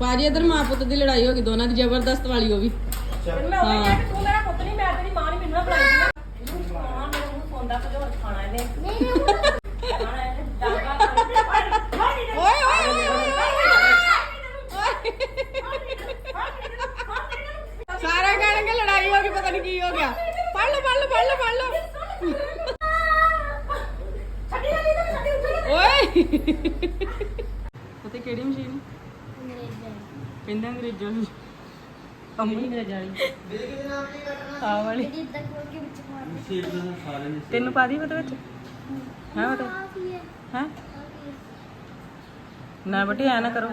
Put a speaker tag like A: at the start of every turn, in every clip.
A: ਭਾਜੀ ਇਧਰ ਮਾਂ ਪੁੱਤ ਦੀ ਲੜਾਈ ਹੋ ਗਈ ਦੋਨਾਂ ਦੀ ਜ਼ਬਰਦਸਤ ਵਾਲੀ ਉਹ ਵੀ।
B: ਮੈਂ ਉਹ ਕਿਹਾ ਕਿ ਤੂੰ ਮੇਰਾ ਪੁੱਤ ਨਹੀਂ ਮੈਂ ਤੇਰੀ ਮਾਂ ਨਹੀਂ ਮੈਨੂੰ ਨਾ ਬਣਾਈ ਦੀ ਨਾ। ਮਾਂ ਮੇਰੇ ਮੂੰਹ ਸੌਂਦਾ ਕੁਝ ਹੋਰ ਖਾਣਾ ਇਹਨੇ। ਖਾਣਾ ਇਹਨੇ ਜਾਗਾ
A: ਓਏ ਓਏ ਓਏ ਓਏ ਸਾਰਾ ਕਹਿਣਗੇ ਲੜਾਈ ਹੋ ਗਈ ਪਤਾ ਨਹੀਂ ਕੀ ਹੋ ਗਿਆ। ਫੜ ਲਓ ਫੜ ਲਓ ਫੜ ਲਓ ਫੜ ਲਓ।
B: ਛੱਡੀ ਨਾ ਲੀਦਾ ਛੱਡੀ ਉੱਠ
A: ਓਏ। ਪਤਾ ਕਿਹੜੀ ਮਸ਼ੀਨ? ਕਹਿੰਦਾ ਅੰਗਰੇਜ਼ਾਂ ਦੀ ਅੰਮੀ ਅੰਗਰੇਜ਼ਾਂ ਵਾਲੀ ਆ ਵਾਲੀ। ਤੈਨੂੰ ਪਾ ਦੀ ਉਹਦੇ ਵਿੱਚ? ਹੈ ਬਤਾ ਹੈ? ਨਾ ਬੇਟੇ, ਐ ਨਾ ਕਰੋ।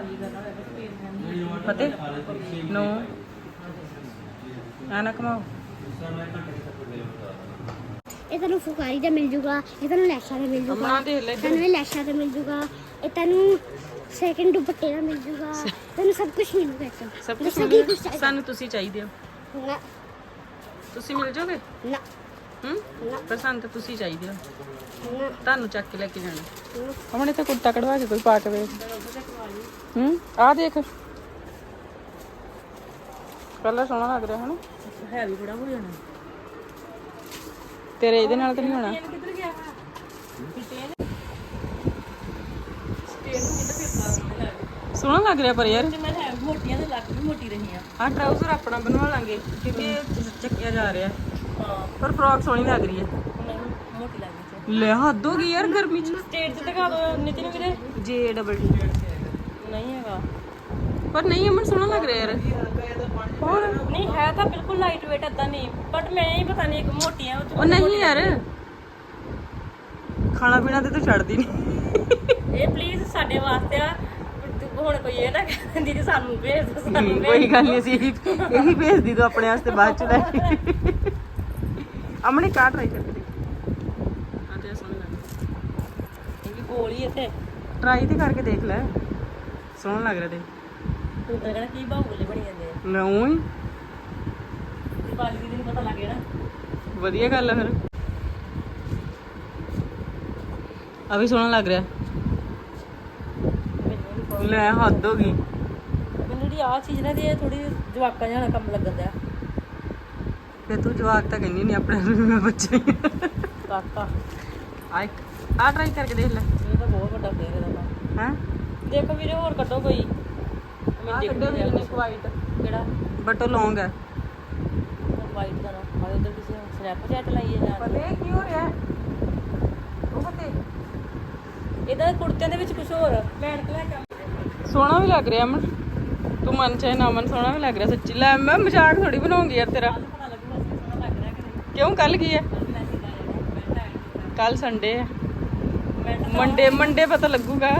A: ਫਤਿਹ। ਨੋ। ਐ ਨਾ ਕਮਾਓ।
C: ਇਹ ਤੁਹਾਨੂੰ ਫੁਕਾਰੀ ਦਾ ਮਿਲ ਜੂਗਾ ਇਹ ਤੁਹਾਨੂੰ ਲੈਸ਼ਾਂ ਦਾ ਮਿਲ ਜੂਗਾ
A: ਅਮਨਾ ਦੇਖ ਲੈ ਇੱਧਰ।
C: ਤੁਹਾਨੂੰ ਇਹ ਲੈਸ਼ਾਂ ਦਾ ਮਿਲ ਜੂਗਾ ਇਹ ਤੁਹਾਨੂੰ ਸੈਕਿੰਡ ਦੁਪੱਟੇ ਦਾ ਮਿਲ ਜੂਗਾ ਤੁਹਾਨੂੰ ਸਭ ਕੁਝ ਮਿਲੂਗਾ ਇੱਥੇ।
A: ਸਭ ਕੁਝ
C: ਦੱਸੋ ਕੀ ਕੁਛ
A: ਮਿਲ
C: ਚਾਹੀਦਾ?
A: ਸਾਨੂੰ ਤੁਸੀਂ ਚਾਹੀਦੇ ਹੋ।
C: ਨਾ।
A: ਤੁਸੀਂ ਮਿਲ ਜਾਓਗੇ?
C: ਨਾ।
A: ਹੂੰ?
C: ਨਾ।
A: ਪਰ ਸਾਨੂੰ ਤਾਂ ਤੁਸੀਂ ਚਾਹੀਦੇ ਹੋ।
C: ਨਾ।
A: ਤੁਹਾਨੂੰ ਚੱਕ ਕੇ ਲੈ ਕੇ ਜਾਣਾ।
C: ਨਾ।
A: ਹਮਣੇ ਤੇ ਕੁੜਤਾ ਕਢਵਾ ਕੇ ਕੋਈ ਪਾ ਕੇ ਵੇਖ। ਹੂੰ? ਆ ਦੇਖ। ਕਲਰ ਸੋਹਣਾ ਲੱਗ ਰਿਹਾ
B: ਹੈ ਵੀ ਬੜਾ ਹੋ ਜਾਣਾ।
A: ਤੇਰੇ ਇਹਦੇ ਨਾਲ ਤਾਂ ਨਹੀਂ ਹੋਣਾ। ਸੋਹਣਾ ਲੱਗ ਰਿਹਾ ਪਰ ਯਾਰ।
B: ਮੈਂ ਹੈ ਮੋਟੀਆਂ ਤੇ ਲੱਕ ਵੀ ਮੋਟੀ ਰਹੀ ਆ
A: ਆ ਟਰਾਊਜ਼ਰ ਆਪਣਾ ਬਣਵਾ ਲਾਂਗੇ ਕਿਉਂਕਿ ਇਹ ਚੱਕਿਆ ਜਾ ਰਿਹਾ।
B: ਹਾਂ
A: ਪਰ ਫਰੋਕ ਸੋਹਣੀ ਲੱਗ ਰਹੀ ਹੈ। ਲੈ ਹੱਦ ਹੋ ਗਈ ਯਾਰ ਗਰਮੀ ਚ।
B: ਸਟੇਟ ਤੇ ਦਿਖਾ ਦੋ ਨਿਤਿਨ ਵੀਰੇ।
A: ਜੇ ਡਬਲ ਟੀ
B: ਨਹੀਂ ਹੈਗਾ।
A: ਪਰ ਨਹੀਂ ਅਮਨ ਸੋਹਣਾ ਲੱਗ ਰਿਹਾ ਯਾਰ। ਹੋਰ?
B: ਨਹੀਂ ਹੈ ਤਾਂ ਬਿਲਕੁਲ ਲਾਈਟ weight ਏਦਾਂ ਨਹੀਂ। ਬਟ ਮੈਂ ਹੀ ਪਤਾ ਨਹੀਂ ਇੱਕ ਮੋਟੀ ਆ
A: ਉਹ ਨਹੀਂ ਯਾਰ। ਖਾਣਾ ਪੀਣਾ ਤੇ ਤੂੰ ਛੱਡਦੀ ਨਹੀਂ
B: ਇਹ ਪਲੀਜ਼ ਸਾਡੇ ਵਾਸਤੇ ਆ। ਹੁਣ ਕੋਈ ਇਹ ਨਾ ਕਹਿੰਦੀ ਸਾਨੂੰ ਭੇਜ ਸਾਨੂੰ ਭੇਜ
A: ਕੋਈ ਗੱਲ ਨਹੀਂ ਅਸੀਂ ਇਹੀ ਇਹੀ ਭੇਜਦੀ ਤੂੰ ਆਪਣੇ ਵਾਸਤੇ ਬਾਅਦ ਚ ਲੈ ਅਮਨੇ ਕਾ ਟਰਾਈ ਕਰਕੇ ਦੇਖ ਆ ਤੇ ਸੋਹਣਾ ਲੱਗ
B: ਇਹ ਵੀ ਗੋਲ ਹੀ ਇੱਥੇ।
A: ਟਰਾਈ ਤੇ ਕਰਕੇ ਦੇਖ ਲੈ। ਸੋਹਣਾ ਲੱਗ ਰਿਹਾ ਤੇ
B: ਤੂੰ ਤਾਂ ਕਹਿੰਦਾ ਕੀ ਬਾਹੂਲੇ ਬਣੀ ਜਾਂਦੇ ਆ।
A: ਲੈ ਉਹੀ
B: ਦੀਵਾਲੀ ਦੀ ਦਿਨ ਪਤਾ ਲੱਗ ਜਾਣਾ।
A: ਵਧੀਆ ਗੱਲ ਆ ਫਿਰ। ਆ ਵੀ ਸੋਹਣਾ ਲੱਗ ਰਿਹਾ।
B: ਮੈਨੂੰ ਨੀ
A: ਲੈ ਹੱਦ ਹੋ ਗਈ।
B: ਮੈਨੂੰ ਜਿਹੜੀ ਆ ਚੀਜ਼ ਨਾ ਦੀ ਥੋੜੀ ਜਵਾਕਾਂ ਜਿਹਾ ਕੰਮ ਲੱਗਣ ਦਿਆ।
A: ਤੇ ਤੂੰ ਜਵਾਕ ਤਾਂ ਕਹਿੰਦੀ ਨਹੀਂ ਆਪਣੇ ਨੂੰ ਵੀ ਮੈਂ ਬੱਚਾ ਹੀ ਆ।
B: ਕਾਕਾ।
A: ਆ ਇੱਕ ਆ ਟਰਾਈ ਕਰਕੇ ਦੇਖ ਲੈ।
B: ਇਹ ਤਾਂ ਬਹੁਤ ਵੱਡਾ ਫੇਰ ਇਹਦਾ ਤਾਂ।
A: ਹੈ?
B: ਦੇਖੋ ਵੀਰੇ ਹੋਰ ਕੱਢੋ ਕੋਈ।
A: ਆ
B: ਦੇਖ
A: ਕੱਢੋ
B: ਨਹੀਂ ਰਿਹਾ
A: ਵੀ ਇੱਕ ਵਾਈਟ
B: ਕਿਹੜਾ?
A: ਬਟ ਉਹ ਲੌਂਗ ਹੈ।
B: ਵਾਈਟ ਦਾ ਨਾ ਆ ਉਧਰ ਕਿਸੇ ਸਨੈਪਚੈਟ ਲਾਈਏ ਜਾਂ
A: ਪਤਾ ਕੀ ਹੋ ਰਿਹਾ ਉਹ ਪਤੇ
B: ਇਹਦਾ ਕੁੜਤਿਆਂ ਦੇ ਵਿੱਚ ਕੁਝ ਹੋਰ। ਭੈਣ ਤੇ ਲੈ ਕੇ ਆਵਾਂ।
A: ਸੋਹਣਾ ਵੀ ਲੱਗ ਰਿਹਾ ਅਮਨ। ਤੂੰ ਮਨ ਚਾਹੇ ਨਾ ਮਨ ਸੋਹਣਾ ਵੀ ਲੱਗ ਰਿਹਾ ਸੱਚੀ। ਲੈ ਮੈਂ ਮਜ਼ਾਕ ਥੋੜੀ ਬਣਾਉਂਗੀ ਯਾਰ ਤੇਰਾ।
B: ਪਤਾ ਲੱਗੂਗਾ ਸੋਹਣਾ ਲੱਗ ਰਿਹਾ ਕਿ ਨਹੀਂ?
A: ਕਿਉਂ ਕੱਲ ਕੀ ਹੈ? ਕੱਲ ਸੰਡੇ ਹੈ ਮੰਡੇ ਮੰਡੇ ਪਤਾ ਲੱਗੂਗਾ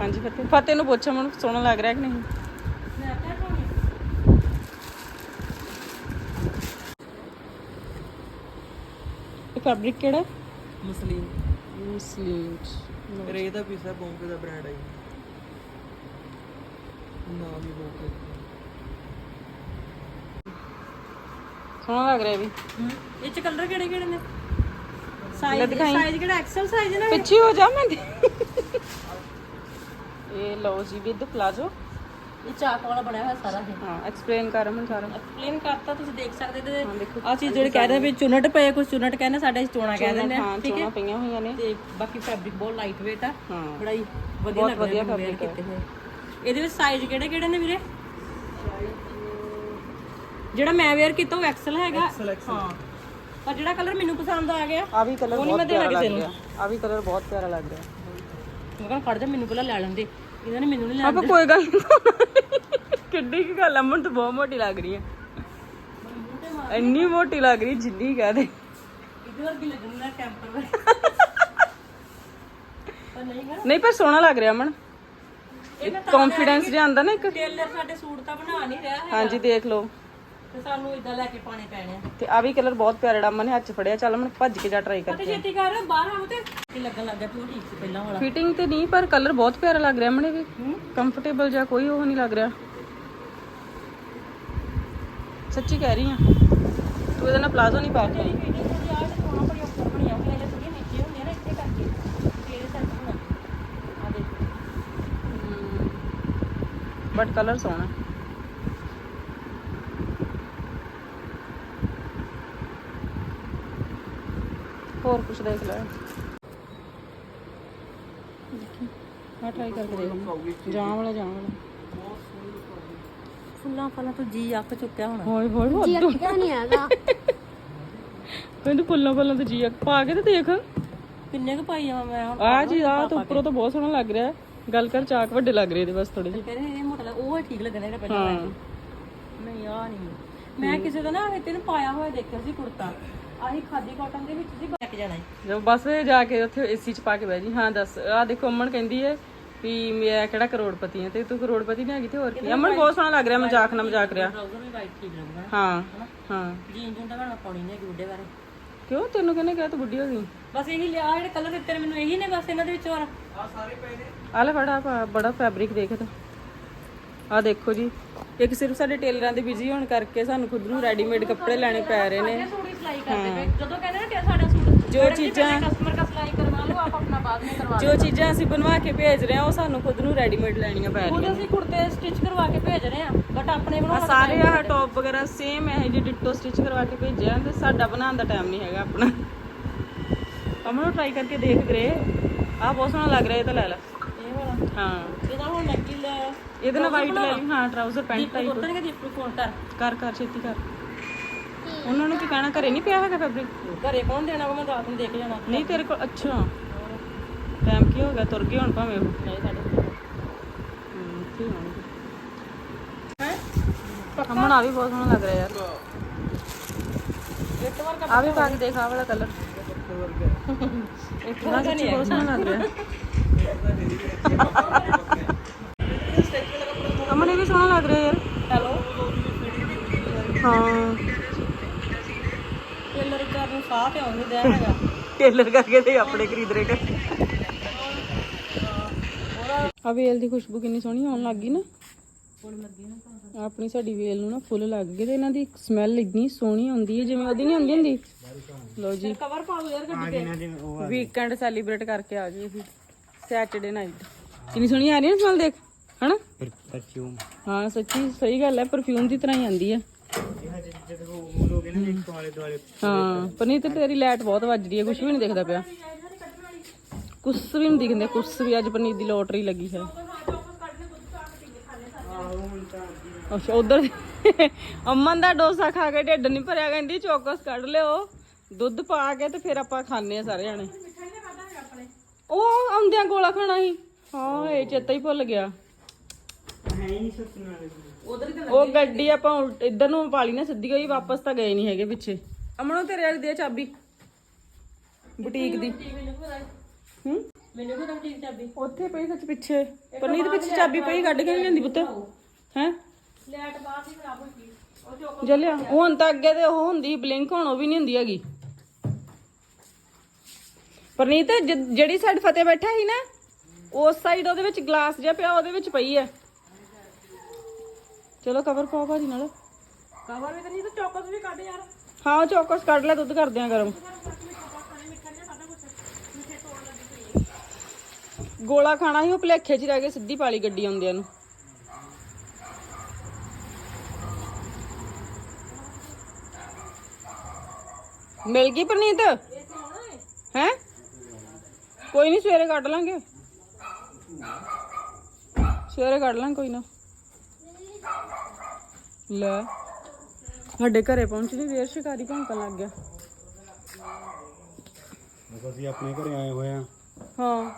A: ਹਾਂਜੀ ਫਤਿਹ ਨੂੰ ਪੁੱਛ ਮੈਨੂੰ ਸੋਹਣਾ ਲੱਗ ਰਿਹਾ ਕਿ ਨਹੀਂ? ਇਹ ਫੈਬਰਿਕ ਕਿਹੜਾ?
D: ਮਸਲੀਨ
A: ਮੁਸਲਿਮ।
D: ਰੇ ਦਾ ਪੀਸਾ ਬੌਂਕੇ ਦਾ ਬ੍ਰਾਂਡ ਹੈ ਨਾਮ ਹੀ ਬੌਂਕੇ।
A: ਸੋਹਣਾ ਲੱਗ ਰਿਹਾ ਵੀ।
B: ਇਹ ਚ ਕਲਰ ਕਿਹੜੇ ਕਿਹੜੇ ਨੇ ਸਾਈਜ਼। ਸਾਈਜ਼ ਕਿਹੜਾ? ਐਕਸਲ ਸਾਈਜ਼ ਨੇ
A: ਪਿੱਛੇ ਹੋ ਜਾ ਮੈਂ ਇਹ ਲਓ ਜੀ ਵਿਦ ਪਲਾਜ਼ੋ।
B: ਇਹ ਚਾਕ ਵਾਲਾ ਬਣਿਆ ਹੋਇਆ ਸਾਰਾ ਇਹ?
A: ਹਾਂ ਐਕਸਪਲੇਨ ਕਰ ਮੈਂ ਸਾਰਾ।
B: ਐਕਸਪਲੇਨ ਕਰਤਾ ਤੁਸੀਂ ਦੇਖ ਸਕਦੇ ਤੇ
A: ਹਾਂ, ਦੇਖੋ।
B: ਆ ਚੀਜ਼ ਜਿਹੜੇ ਕਹਿੰਦੇ ਵੀ ਚੁਨਟ ਪਏ ਕੁਝ ਚੁਨਟ ਕਹਿੰਦੇ ਸਾਡੇ ਚੋਣਾ ਕਹਿ ਦਿੰਦੇ ਆ
A: ਹਾਂ
B: ਠੀਕ
A: ਚੋਣਾ
B: ਹੈ
A: ਪਈਆਂ ਹੋਈਆਂ ਨੇ।
B: ਤੇ ਬਾਕੀ ਫੈਬਰਿਕ ਬਹੁਤ ਲਾਈਟ weight ਆ
A: ਹਾਂ।
B: ਬੜਾ ਹੀ ਵਧੀਆ
A: ਬਹੁਤ
B: ਲੱਗ
A: ਵਧੀਆ
B: ਰਿਹਾ
A: ਹੈ।
B: ਕੀਤੇ ਹੋਏ। ਇਹਦੇ ਵਿੱਚ ਸਾਈਜ਼ ਕਿਹੜੇ ਕਿਹੜੇ ਨੇ ਵੀਰੇ? ਜਿਹੜਾ ਮੈਂ ਵੇਅਰ ਕੀਤਾ ਉਹ ਐਕਸਲ ਹੈਗਾ। ਹਾਂ। ਪਰ ਜਿਹੜਾ ਕਲਰ ਮੈਨੂੰ ਪਸੰਦ ਆ ਗਿਆ
A: ਆ ਵੀ ਕਲਰ ਬਹੁਤ
B: ਮੈਂ ਦੇਣਾ
A: ਪਿਆਰਾ ਲੱਗ ਰਿਹਾ। ਆ ਵੀ ਕਲਰ ਬਹੁਤ ਪਿਆਰਾ ਲੱਗ ਰਿਹਾ।
B: ਮੈਂ ਕਿਹਾ ਖੜ ਜਾ ਮੈਨੂੰ ਪਹਿਲਾਂ ਲੈ ਲੈਂਦੇ ਇਹਨਾਂ ਨੇ ਮੈਨੂੰ ਨਹੀਂ ਲੈਣ
A: ਆਪਾਂ ਕੋਈ ਗੱਲ ਨੀ। ਕਿੱਡੀ ਕੀ ਗੱਲ ਅਮਨ ਤਾਂ ਬਹੁਤ ਮੋਟੀ ਲੱਗ ਰਹੀ ਹੈ ਇੰਨੀ ਮੋਟੀ ਲੱਗ ਰਹੀ ਜਿੰਨੀ ਕਹਦੇ
B: ਇਹਦੇ ਵਰਗੀ ਲੱਗਣੀ ਨਾ ਕੈਂਪਰ ਵਾਲੀ। ਪਰ ਨਹੀਂ ਗਾ
A: ਨਹੀਂ ਪਰ ਸੋਹਣਾ ਲੱਗ ਰਿਹਾ ਅਮਨ। ਕੌਨਫੀਡੈਂਸ ਜਿਹਾ ਆਂਦਾ ਨਾ ਇੱਕ।
B: ਟੇਲਰ ਸਾਡੇ ਸੂਟ ਤਾਂ ਬਣਾ ਨਹੀਂ ਰਿਹਾ ਹੈ
A: ਹਾਂਜੀ ਦੇਖ ਲਓ।
B: ਤੇ ਆ।
A: ਵੀ ਕਲਰ ਬਹੁਤ ਪਿਆਰਾ ਡਾਮਾ ਨੇ ਹੱਥ ਫੜਿਆ। ਚੱਲ ਹੁਣ ਭੱਜ ਕੇ ਜਾ ਟਰਾਈ
B: ਕਰ
A: ਤੇ
B: ਛੇਤੀ ਕਰ ਬਾਹਰ ਆਉ ਤੇ ਕੀ ਲੱਗਣ ਲੱਗ ਗਿਆ ਤੂੰ ਠੀਕ ਸੀ ਪਹਿਲਾਂ ਵਾਲਾ।
A: ਫਿਟਿੰਗ ਤੇ ਨਹੀਂ ਪਰ ਕਲਰ ਬਹੁਤ ਪਿਆਰਾ ਲੱਗ ਰਿਹਾ ਮਨੇ ਵੀ। ਕੰਫਰਟੇਬਲ ਜਾਂ ਕੋਈ ਉਹ ਨਹੀਂ ਲੱਗ ਰਿਹਾ। ਸੱਚੀ ਕਹਿ ਰਹੀ ਆ। ਤੂੰ ਇਹਦਾ ਨਾ ਪਲਾਜ਼ੋ ਨਹੀਂ ਪਾ ਕੇ ਆਈ। ਬਟ ਕਲਰ ਸੋਹਣਾ। ਹੋਰ ਕੁਝ ਦੇਖ ਲੈ। ਆ ਟਰਾਈ ਕਰਕੇ ਦੇਖ ਜਾਂ ਵਾਲਾ ਜਾਂ ਵਾਲਾ।
B: ਫੁੱਲਾਂ ਫਲਾਂ ਤੋਂ ਜੀ ਅੱਕ ਚੁੱਕਿਆ ਹੁਣ।
A: ਹੋਏ ਹੋਏ
C: ਜੀ
A: ਹੋਏ
C: ਅੱਟਿਆ ਨਹੀਂ ਹੈਗਾ।
A: ਕਹਿੰਦੇ ਪੁੱਲਾਂ ਪੁੱਲਾਂ ਤੇ ਜੀ ਪਾ ਕੇ ਤੇ ਦੇਖ।
B: ਕਿੰਨੇ ਕੁ ਪਾਈ ਆ ਮੈਂ ਹੁਣ?
A: ਆ ਜੀ ਆ ਤਾਂ ਉੱਪਰੋਂ ਤਾਂ ਬਹੁਤ ਸੋਹਣਾ ਲੱਗ ਰਿਹਾ। ਗੱਲ ਕਰ ਚਾਕ ਵੱਡੇ ਲੱਗ ਰਹੇ ਇਹਦੇ ਬਸ ਥੋੜੇ ਜਿਹੇ।
B: ਕਹਿੰਦੇ ਇਹ ਮੋਟਾ ਉਹ ਠੀਕ ਲੱਗਣਾ ਜਿਹੜਾ ਪਹਿਲਾਂ ਨਹੀਂ ਆ ਨਹੀਂ ਮੈਂ ਕਿਸੇ ਦਾ ਨਾ ਇਹ ਤੈਨੂੰ ਪਾਇਆ ਹੋਇਆ ਦੇਖਿਆ ਸੀ ਕੁੜਤਾ। ਆਹੀ ਖਾਦੀ ਕਾਟਨ ਦੇ ਵਿੱਚ ਸੀ। ਬੈਕ ਜਾਣਾ ਹੈ
A: ਜਦ ਬਸ ਜਾ ਕੇ ਉੱਥੇ ਏਸੀ ਚ ਪਾ ਕੇ ਬਹਿ ਜੀ। ਹਾਂ ਦੱਸ। ਆ ਦੇਖੋ ਅਮਨ ਕਹਿੰਦੀ ਹੈ ਵੀ ਮੈਂ ਕਿਹੜਾ ਕਰੋੜਪਤੀ ਹਾਂ ਤੇ ਤੂੰ ਕਰੋੜਪਤੀ ਨਹੀਂ ਹੈਗੀ ਤੇ ਹੋਰ ਕੀ? ਅਮਨ ਬਹੁਤ ਸੋਹਣਾ ਲੱਗ ਰਿਹਾ ਮਜ਼ਾਕ ਨਾ ਮਜ਼ਾਕ ਰਿਹਾ।
B: ਟਰਾਊਜ਼ਰ ਵੀ ਵਾਈਟ ਠੀਕ ਲੱਗੂਗਾ
A: ਹਾਂ ਹਾਂ।
B: ਜੀਨ ਜੂਨ ਤਾਂ ਮੈਂ ਪਾਉਣੀ ਨਹੀਂ ਗੁੱਡੇ ਬਾਰੇ।
A: ਕਿਉਂ? ਤੈਨੂੰ ਕਹਿੰਦੇ ਕਿਹਾ ਤੂੰ ਬੁੱਢੀ ਹੋ ਗਈ?
B: ਬਸ ਇਹੀ ਲਿਆ ਜਿਹੜੇ ਕਲਰ ਦਿੱਤੇ ਨੇ ਮੈਨੂੰ ਇਹੀ ਨੇ ਬਸ ਇਹਨਾਂ ਦੇ ਵਿੱਚ ਹੋਰ
A: ਆ ਲੈ ਫੜਾ ਆਹ ਬੜਾ ਫੈਬਰਿਕ ਦੇਖ ਤਾ। ਆ ਦੇਖੋ ਜੀ। ਇੱਕ ਸਿਰਫ ਸਾਡੇ ਟੇਲਰਾਂ ਦੇ ਬਿਜ਼ੀ ਹੋਣ ਕਰਕੇ ਸਾਨੂੰ ਖੁਦ ਨੂੰ ਰੈਡੀਮੇਡ ਕੱਪੜੇ ਲੈਣੇ ਪੈ ਰਹੇ ਨੇ।
B: ਸੂਟ ਹੀ ਸਿਲਾਈ ਕਰਦੇ ਪਏ। ਜਦੋਂ ਕਹਿੰਦੇ ਨਾ ਕਿ ਸਾਡਾ ਸੂਟ
A: ਜੋ ਚੀਜ਼ਾਂ
B: ਕਸਟਮਰ ਦਾ ਸਿਲਾਈ ਕਰਵਾ ਲਓ ਆਪ ਆਪਣਾ ਬਾਅਦ ਵਿੱਚ ਕਰਵਾ
A: ਜੋ ਚੀਜ਼ਾਂ ਅਸੀਂ ਬਣਵਾ ਕੇ ਭੇਜ ਰਹੇ ਹਾਂ ਉਹ ਸਾਨੂੰ ਖੁਦ ਨੂੰ ਰੈਡੀਮੇਡ ਲੈਣੀਆਂ ਪੈ ਰਹੀਆਂ
B: ਖੁਦ ਅਸੀਂ ਕੁੜਤੇ ਸਟਿਚ ਕਰਵਾ ਕੇ ਭੇਜ ਰਹੇ ਆ ਬਟ ਆਪਣੇ ਬਣਾਉਣਾ
A: ਸਾਰੇ ਆਹ ਟੌਪ ਵਗੈਰਾ ਸੇਮ ਹੈ ਜੀ ਡਿਟੋ ਸਟਿਚ ਕਰਵਾ ਕੇ ਭੇਜਿਆ ਤੇ ਸਾਡਾ ਬਣਾਉਣ ਦਾ ਟਾਈਮ ਨਹੀਂ ਹੈਗਾ ਆਪਣਾ। ਅਮਨੋ ਟਰਾਈ ਕਰਕੇ ਦੇਖ ਗਰੇ। ਆ ਬਹੁਤ ਸੋਹਣਾ ਲੱਗ ਰਿਹਾ ਇਹ ਤਾਂ ਲੈ ਲੈ।
B: ਇਹ ਵਾਲਾ।
A: ਹਾਂ।
B: ਇਹਦੇ
A: ਨਾਲ ਵਾਈਟ ਲੈ ਲਈ ਹਾਂ ਟਰਾਊਜ਼ਰ ਪੈਂਟ ਟਾਈਪ
B: ਉਤਰ ਕੇ ਦੀਪ ਨੂੰ ਫੋਨ ਕਰ।
A: ਕਰ ਕਰ ਛੇਤੀ ਕਰ। ਉਹਨਾਂ ਨੂੰ ਕੀ ਕਹਿਣਾ? ਘਰੇ ਨਹੀਂ ਪਿਆ ਹੈਗਾ ਫੈਬਰਿਕ?
B: ਘਰੇ ਕੌਣ ਦੇਣਾ ਵਾ? ਮੈਂ ਰਾਤ ਨੂੰ ਦੇਖ ਜਾਣਾ
A: ਨਹੀਂ ਤੇਰੇ ਕੋਲ ਅੱਛਾ। ਟਾਈਮ ਕੀ ਹੋ ਗਿਆ? ਤੁਰ ਗਏ ਹੁਣ ਭਾਵੇਂ ਉਹ।
B: ਨਹੀਂ ਸਾਡੇ
A: ਹੀ ਹੋਣਗੇ ਅਮਨ ਆ ਵੀ ਬਹੁਤ ਸੋਹਣਾ ਲੱਗ ਰਿਹਾ ਯਾਰ।
B: ਇੱਕ ਵਾਰ
A: ਆ ਵੀ ਪਾ ਕੇ ਦੇਖ ਆਹ ਵਾਲਾ ਕਲਰ ਇੱਕ ਵਾਰ ਸੱਚੀ ਬਹੁਤ ਸੋਹਣਾ ਲੱਗ ਰਿਹਾ ਸੋਹਣਾ ਲੱਗ ਰਿਹਾ ਯਾਰ।
B: ਹੈਲੋ
A: ਹਾਂ।
B: ਟੇਲਰ ਕਰ ਨੂੰ ਸਾਹ ਤੇ ਆਉਂਦੇ ਦੇ ਹੈਗਾ।
A: ਟੇਲਰ ਕਰਕੇ ਤੇ ਆਪਣੇ ਖਰੀਦ ਰਹੇ ਕਰ ਆ ਵੇਲ ਦੀ ਖੁਸ਼ਬੂ ਕਿੰਨੀ ਸੋਹਣੀ ਆਉਣ ਲੱਗ ਗਈ ਨਾ। ਆਪਣੀ ਸਾਡੀ ਵੇਲ ਨੂੰ ਨਾ ਫੁੱਲ ਲੱਗ ਗਏ ਤੇ ਇਹਨਾਂ ਦੀ ਸਮੈਲ ਇੰਨੀ ਸੋਹਣੀ ਆਉਂਦੀ ਹੈ ਜਿਵੇਂ ਉਹਦੀ ਨਹੀਂ ਆਉਂਦੀ ਹੁੰਦੀ? ਲਓ ਜੀ।
B: ਕਵਰ ਪਾ ਲਓ ਯਾਰ ਗੱਡੀ ਤੇ।
A: ਵੀਕਐਂਡ ਸੈਲੀਬ੍ਰੇਟ ਕਰਕੇ ਆ ਗਏ ਅਸੀਂ ਸੈਟਰਡੇ ਨਾਈਟ ਕਿੰਨੀ ਸੋਹਣੀ ਆ ਰਹੀ ਹੈ ਸਮੈਲ ਦੇਖ। ਹਨਾ?
D: ਪਰਫਿਊਮ
A: ਹਾਂ ਸੱਚੀ ਸਹੀ ਗੱਲ ਹੈ ਪਰਫਿਊਮ ਦੀ ਤਰ੍ਹਾਂ ਹੀ ਆਉਂਦੀ ਹੈ ਹਾਂ ਪਨੀਤ ਤੇਰੀ ਲਾਈਟ ਬਹੁਤ ਵੱਜ ਰਹੀ ਹੈ ਕੁਝ ਵੀ ਨਹੀਂ ਦਿਖਦਾ ਪਿਆ। ਕੁਛ ਵੀ ਨਹੀਂ ਦਿਖਦਾ ਕੁਛ ਵੀ ਅੱਜ ਪਨੀਤ ਦੀ ਲੋਟਰੀ ਲੱਗੀ ਹੈ। ਅੱਛਾ ਉਧਰ ਅਮਨ ਦਾ ਡੋਸਾ ਖਾ ਕੇ ਢਿੱਡ ਨਹੀਂ ਭਰਿਆ ਕਹਿੰਦੀ ਚੌਕਸ ਕੱਢ ਲਿਓ ਦੁੱਧ ਪਾ ਕੇ ਤੇ ਫਿਰ ਆਪਾਂ ਖਾਣੇ ਆ ਸਾਰੇ ਜਾਣੇ। ਉਹ ਆਉਂਦਿਆਂ ਗੋਲਾ ਖਾਣਾ ਸੀ। ਹਾਂ ਇਹ ਚੇਤਾ ਹੀ ਭੁੱਲ ਗਿਆ। ਉਹ ਗੱਡੀ ਆਪਾਂ ਉਲਟ- ਇੱਧਰ ਨੂੰ ਪਾਲੀ ਨਾ ਸਿੱਧੀ ਹੋਈ ਵਾਪਸ ਤਾਂ ਗਏ ਨਹੀਂ ਹੈਗੇ ਪਿੱਛੇ। ਅਮਨੋ ਤੇਰੇ ਵਾਲੀ ਦੇ ਚਾਬੀ। ਬੁਟੀਕ ਦੀ। ਹੂੰ।
B: ਮੈਨੂੰ ਕੋਈ ਤਾਂ ਠੀਕ ਚਾਬੀ।
A: ਉੱਥੇ ਪਈ ਸੱਚ ਪਿੱਛੇ। ਪਰਨੀਤ ਪਿੱਛੇ ਚਾਬੀ ਪਈ ਕੱਢ ਕੇ ਨਹੀਂ ਲੈਂਦੀ ਪੁੱਤ। ਹੈ?
B: ਲੈਟ ਬਾਹਰ ਦੀ ਖਰਾਬ ਹੋਈ ਸੀ। ਉਹ ਜੋ
A: ਜਲਿਆ ਉਹ ਹੁਣ ਤਾਂ ਅੱਗੇ ਤੇ ਉਹ ਹੁੰਦੀ ਬਲਿੰਕ ਹੁਣ ਉਹ ਵੀ ਨਹੀਂ ਹੁੰਦੀ ਹੈਗੀ। ਪਰਨੀਤ ਜ- ਜਿਹੜੀ ਸਾਈਡ ਫਤਿਹ ਬੈਠਾ ਸੀ ਨਾ ਉਸ ਸਾਈਡ ਉਹਦੇ ਵਿੱਚ ਗਲਾਸ ਜਿਹਾ ਪਿਆ ਉਹਦੇ ਵਿੱਚ ਪਈ ਹੈ। ਚਲੋ ਕਵਰ ਪਾਓ ਭਾਜੀ ਨਾਲ।
B: ਕਵਰ ਵੀ ਤਾਂ ਨਹੀਂ ਤਾਂ ਚੌਕਸ ਵੀ ਕੱਢ ਯਾਰ।
A: ਹਾਂ ਚੌਕਸ ਕੱਢ ਲੈ ਦੁੱਧ ਕਰਦੇ ਆ ਗਰਮ। ਗੋਲਾ ਖਾਣਾ ਸੀ ਉਹ ਭਲੇਖੇ 'ਚ ਰਹਿ ਗਏ ਸਿੱਧੀ ਪਾਲੀ ਗੱਡੀ ਆਉਂਦਿਆਂ ਨੂੰ। ਮਿਲ ਗਈ ਪ੍ਰਨੀਤ? ਹੈ? ਕੋਈ ਨਹੀਂ ਸਵੇਰੇ ਕੱਢ ਲਾਂਗੇ। ਸਵੇਰੇ ਕੱਢ ਲਾਂਗੇ ਕੋਈ ਨਾ। ਲੈ। ਸਾਡੇ ਘਰੇ ਪਹੁੰਚਣੀ ਵੇਰ ਸ਼ਿਕਾਰੀ ਭੌਂਕਣ ਲੱਗ ਗਿਆ।
E: ਬਸ ਅਸੀਂ ਆਪਣੇ ਘਰੇ ਆਏ ਹੋਏ ਆ।
A: ਹਾਂ।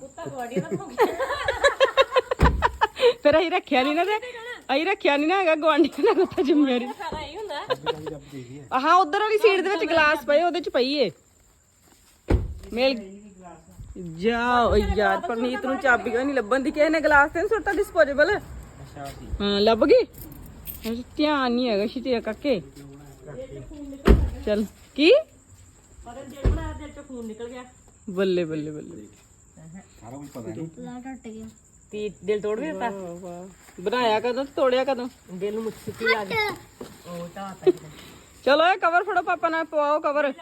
B: ਕੁੱਤਾ ਗਵਾੜੀ ਦਾ ਭੌਂਕ
A: ਫਿਰ ਅਸੀਂ ਰੱਖਿਆ ਨਹੀਂ ਨਾ ਤੇ ਅਸੀਂ ਰੱਖਿਆ ਨਹੀਂ ਨਾ ਹੈਗਾ ਗਵਾਂਢੀ ਕੁੱਤਾ ਜ਼ਿੰਮੇਵਾਰੀ
B: ਸਾਰਾ ਇਹ ਹੁੰਦਾ।
A: ਆਹਾਂ ਉਧਰ ਵਾਲੀ ਸੀਟ ਦੇ ਵਿੱਚ ਗਲਾਸ ਪਏ ਉਹਦੇ ਚ ਪਈ ਏ। ਮਿਲ ਜਾਓ ਯਾਰ ਪਰਨੀਤ ਨੂੰ ਚਾਬੀ ਨਹੀਂ ਲੱਭਣ ਦੀ? ਕਿਸੇ ਨੇ ਗਲਾਸ ਤੇ ਨੀ ਸੁੱਟਾ ਡਿਸਪੋਜ਼ੇਬਲ
D: ਅੱਛਾ।
A: ਹਾਂ ਲੱਭ ਗਈ? ਧਿਆਨ ਨਹੀਂ ਹੈਗਾ ਸ਼ਿਤੇ ਕਾਕੇ। ਚਲ ਕੀ?
B: ਪਰ ਦਿਲ ਬਣਾਇਆ ਦਿਲ ਚੋਂ ਖੂਨ ਨਿਕਲ ਗਿਆ
A: ਬੱਲੇ ਬੱਲੇ ਬੱਲੇ।
E: ਸਾਰਾ ਕੁਝ ਪਤਾ ਹੈ
C: ਲਾ ਟੁੱਟ ਗਿਆ।
B: ਤੀ ਦਿਲ ਤੋੜ ਵੀ ਦਿੱਤਾ
A: ਵਾਹ ਵਾਹ ਬਣਾਇਆ ਕਦੋਂ ਤੇ ਤੋੜਿਆ ਕਦੋਂ?
B: ਦਿਲ ਨੂੰ ਮੁੱਛੀ ਲੱਗ ਗਈ ਉਹ ਤਾਂ ਤਾਂ
A: ਚਲੋ ਇਹ ਕਵਰ ਫੜੋ ਪਾਪਾ ਨਾਲ ਪਵਾਓ ਕਵਰ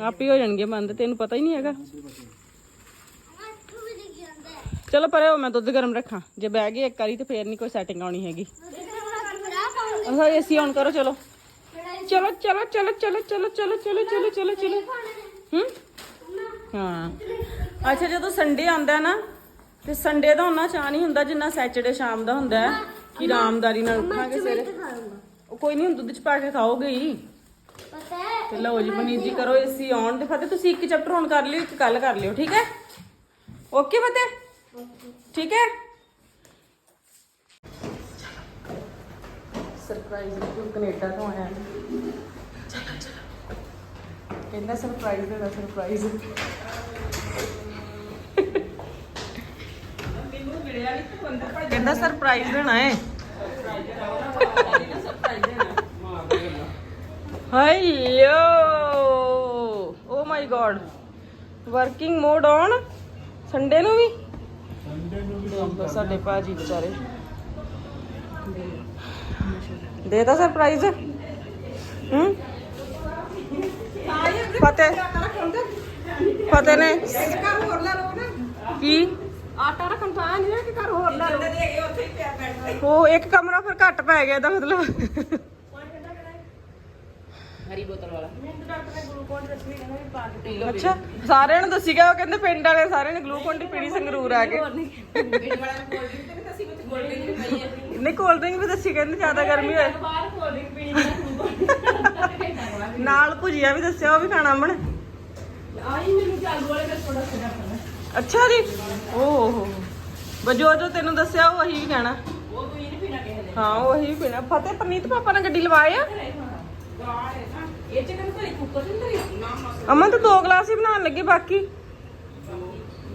A: ਆਪੇ ਹੋ ਜਾਣਗੇ ਬੰਦ ਤੈਨੂੰ ਪਤਾ ਹੀ ਨਹੀਂ ਹੈਗਾ। ਚਲੋ ਪਰੇ ਹੋ ਮੈਂ ਦੁੱਧ ਗਰਮ ਰੱਖਾਂ। ਜੇ ਬਹਿ ਗਈ ਇੱਕ ਵਾਰੀ ਤੇ ਫੇਰ ਨਹੀਂ ਕੋਈ ਸੈਟਿੰਗ ਆਉਣੀ ਹੈਗੀ। ਉਹ ਏਸੀ ਆਨ ਕਰੋ ਚਲੋ। ਚਲੋ ਚਲੋ ਚਲੋ ਚਲੋ ਚਲੋ ਚਲੋ ਚਲੋ ਚਲੋ ਚਲੋ ਚਲੋ। ਹੂੰ? ਹਾਂ। ਅੱਛਾ ਜਦੋਂ ਸੰਡੇ ਆਉਂਦਾ ਹੈ ਨਾ ਤੇ ਸੰਡੇ ਦਾ ਉਹਨਾਂ ਚਾਹ ਨਹੀਂ ਹੁੰਦਾ ਜਿੰਨਾ ਸੈਚਰਡੇ ਸ਼ਾਮ ਦਾ ਹੁੰਦਾ ਹੈ ਕਿ ਆਰਾਮਦਾਰੀ ਨਾਲ ਉੱਠਾਂਗੇ ਸਵੇਰੇ। ਉਹ ਕੋਈ ਨਹੀਂ ਦੁੱਧ ਚ ਪਾ ਕੇ ਖਾਓਗੇ ਹੀ।
C: ਪਤਾ ਹੈ
A: ਤੇ ਲਓ ਜੀ ਪਨੀਰ ਜੀ ਕਰੋ ਏਸੀ ਆਨ ਤੇ ਫਤਿਹ ਤੁਸੀਂ ਇੱਕ ਚੈਪਟਰ ਹੁਣ ਕਰ ਲਿਓ ਇੱਕ ਕੱਲ ਕਰ ਲਿਓ ਠੀਕ ਹੈ? ਓਕੇ ਫਤਿਹ? ਠੀਕ ਹੈ? ਸਰਪ੍ਰਾਈਜ਼ ਬਿਲਕੁਲ ਕੈਨੇਡਾ ਤੋਂ ਆਇਆ। ਕਹਿੰਦਾ ਸਰਪ੍ਰਾਈਜ਼ ਦੇਣਾ ਸਰਪ੍ਰਾਈਜ਼ ਕਹਿੰਦਾ ਸਰਪ੍ਰਾਈਜ਼ ਦੇਣਾ ਹੈ ਹਾਈਓ ਓ my God working mode on Sunday ਨੂੰ ਵੀ? ਬਸ ਸਾਡੇ ਭਾਜੀ ਵਿਚਾਰੇ। ਸਰਪ੍ਰਾਈਜ਼ ਹੂੰ? ਫਤਿਹ। ਫਤਿਹ ਨੇ। ਕੀ?
B: ਆਟਾ ਰੱਖਣ ਤਾਂ ਨਹੀਂ ਕਿ ਘਰ ਹੋਰ ਲੈ ਲਓ?
A: ਉਹ ਇੱਕ ਕਮਰਾ ਫਿਰ ਘੱਟ ਪੈ ਗਿਆ ਇਹਦਾ ਮਤਲਬ।
B: ਹਰੀ ਬੋਤਲ ਵਾਲਾ। ਮੈਨੂੰ ਡਾਕਟਰ ਨੇ ਗਲੂਕੋਨ ਦੱਸੀ ਕਹਿੰਦਾ ਵੀ ਪਾ ਕੇ ਪੀ ਲਓ
A: ਅੱਛਾ ਸਾਰਿਆਂ ਨੂੰ ਦੱਸੀ ਗਿਆ ਉਹ ਕਹਿੰਦੇ ਪਿੰਡ ਵਾਲੇ ਸਾਰਿਆਂ ਨੇ ਗਲੂਕੋਨ ਡੀ ਪੀਣੀ ਸੰਗਰੂਰ ਆ ਕੇ।
B: ਪਿੰਡ ਵਾਲਾ ਕੋਲਡ ਡਰਿੰਕ ਤੇ ਦੱਸੀ ਵਿੱਚ ਕੋਲਡ ਡਰਿੰਕ ਪਈ ਹੈ।
A: ਨਹੀਂ ਕੋਲਡ ਡਰਿੰਕ ਵੀ ਦੱਸੀ ਕਹਿੰਦੇ ਜ਼ਿਆਦਾ ਗਰਮੀ ਹੋਏ।
B: ਬਾਹਰ ਕੋਲਡ ਡਰਿੰਕ ਪੀਣੀ ਹੈ
A: ਨਾਲ ਭੁਜੀਆ ਵੀ ਦੱਸਿਆ ਉਹ ਵੀ ਖਾਣਾ ਅਮਨ।
B: ਆਈ ਮੈਨੂੰ ਚਾਲੂ ਵਾਲੇ ਦਾ ਥੋੜਾ ਸਿਰਾ ਕਰਨਾ
A: ਅੱਛਾ ਜੀ। ਓ ਹੋ ਹੋ ਬਜੋ ਜੋ ਤੈਨੂੰ ਦੱਸਿਆ ਉਹ ਵੀ ਕਹਿਣਾ
B: ਉਹ ਤੂੰ ਇਹ ਨਹੀਂ ਪੀਣਾ ਕਿਸੇ ਨੇ
A: ਹਾਂ ਉਹ ਵੀ ਪੀਣਾ। ਫਤਿਹ ਪਰਨੀਤ ਪਾਪਾ ਨੇ ਗੱਡੀ ਲਵਾਏ ਆ?
B: ਇਹ ਚ ਕਹਿੰਦਾ ਕੋਈ ਕੁੱਕਰ ਨਹੀਂ ਧਰੀ ਨਾ ਮਸ
A: ਅਮਨ ਤਾਂ ਦੋ ਗਲਾਸ ਹੀ ਬਣਾਉਣ ਲੱਗੀ ਬਾਕੀ।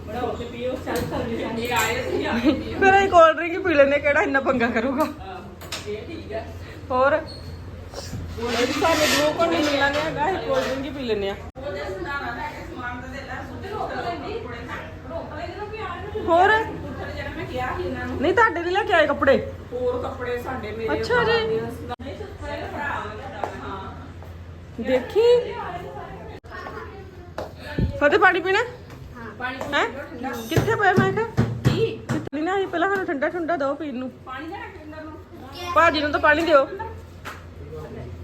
B: ਬਣਾਓ ਤੇ ਪੀਓ ਚੱਲ ਸਰਵਿਸ ਆਂਦੀ ਆਏ ਸੀ ਆ
A: ਫਿਰ ਅਸੀਂ ਕੋਲਡ ਡਰਿੰਕ ਹੀ ਪੀ ਲੈਨੇ ਕਿਹੜਾ ਇੰਨਾ ਪੰਗਾ ਕਰੂਗਾ।
B: ਇਹ ਠੀਕ ਹੈ।
A: ਹੋਰ? ਇਹ ਵੀ ਸਾਨੂੰ ਗਲੂਕੋਨ ਨਹੀਂ ਮਿਲਣਾ ਨਹੀਂ ਹੈਗਾ ਅਸੀਂ ਕੋਲਡ ਡਰਿੰਕ ਹੀ ਪੀ ਲੈਨੇ ਆ ਹੋਰ? ਨਹੀਂ ਤੁਹਾਡੇ ਲਈ ਲੈ ਕੇ ਆਏ ਕੱਪੜੇ।
B: ਹੋਰ ਕੱਪੜੇ ਸਾਡੇ ਮੇਰੇ
A: ਅੱਛਾ ਜੀ। ਦੇਖੀ? ਫਤਿਹ, ਪਾਣੀ ਪੀਣਾ?
B: ਪਾਣੀ
A: ਹੈ? ਕਿੱਥੇ ਪਿਆ ਮੈਂ ਕਿਹਾ? ਕੀ ਕਿੱਥੇ? ਨਾ ਅਸੀਂ ਪਹਿਲਾਂ ਸਾਨੂੰ ਠੰਡਾ ਠੰਡਾ ਦਿਓ ਪੀਣ ਨੂੰ।
B: ਪਾਣੀ ਦਾ ਰੱਖ ਨੂੰ
A: ਭਾਜੀ ਨੂੰ ਤਾਂ ਪਾਣੀ ਦਿਓ।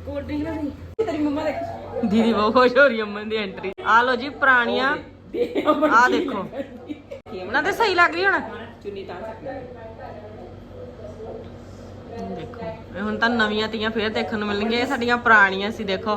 B: ਕੋਲਡ ਡਰਿੰਕ ਨਾ ਨਹੀਂ ਤੇਰੀ ਮੰਮਾ ਦੇਖ
A: ਦੀਦੀ ਬਹੁਤ ਖੁਸ਼ ਹੋ ਰਹੀ ਅਮਨ ਦੀ ਐਂਟਰੀ ਆ ਲੋ ਜੀ ਪੁਰਾਣੀਆਂ। ਆ ਦੇਖੋ। ਉਹਨਾਂ ਤੇ ਸਹੀ ਲੱਗ ਰਹੀ ਹੁਣ।
B: ਚੁੰਨੀ ਤਾਂ
A: ਦੇਖੋ, ਇਹ ਹੁਣ ਤਾਂ ਨਵੀਆਂ ਤੀਆਂ ਫੇਰ ਦੇਖਣ ਨੂੰ ਮਿਲਣਗੀਆਂ। ਇਹ ਸਾਡੀਆਂ ਪੁਰਾਣੀਆਂ ਸੀ, ਦੇਖੋ।